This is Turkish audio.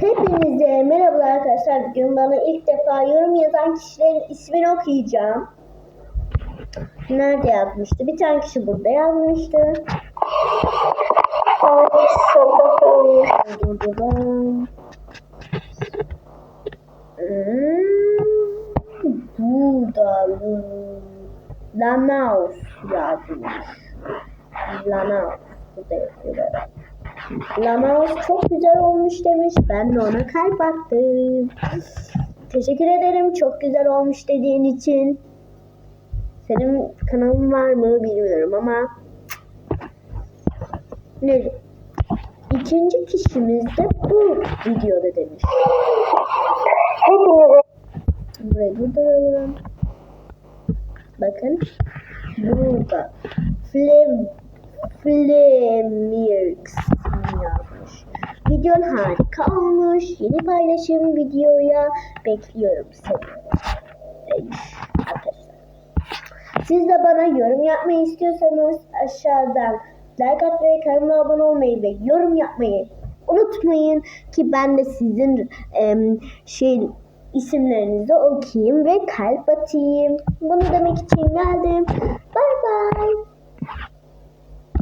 Hepinize merhaba arkadaşlar. Bugün bana ilk defa yorum yazan kişilerin ismini okuyacağım. Nerede yazmıştı? Bir tane kişi burada yazmıştı. Burada Lanaus yazmış. Lanaus. Burada yazıyor Lanaus çok güzel olmuş demiş. Ben de ona kalp attım. Teşekkür ederim çok güzel olmuş dediğin için. Senin kanalın var mı bilmiyorum ama ne? İkinci kişimiz de bu videoda demiş. Burayı durduralım. Bakın. Burada. Flem Flemirx. Videon harika olmuş. Yeni paylaşım videoya bekliyorum seni. Arkadaşlar. Siz de bana yorum yapmayı istiyorsanız aşağıdan like atmayı, kanalıma abone olmayı ve yorum yapmayı unutmayın ki ben de sizin em, şey isimlerinizi okuyayım ve kalp atayım. Bunu demek için geldim.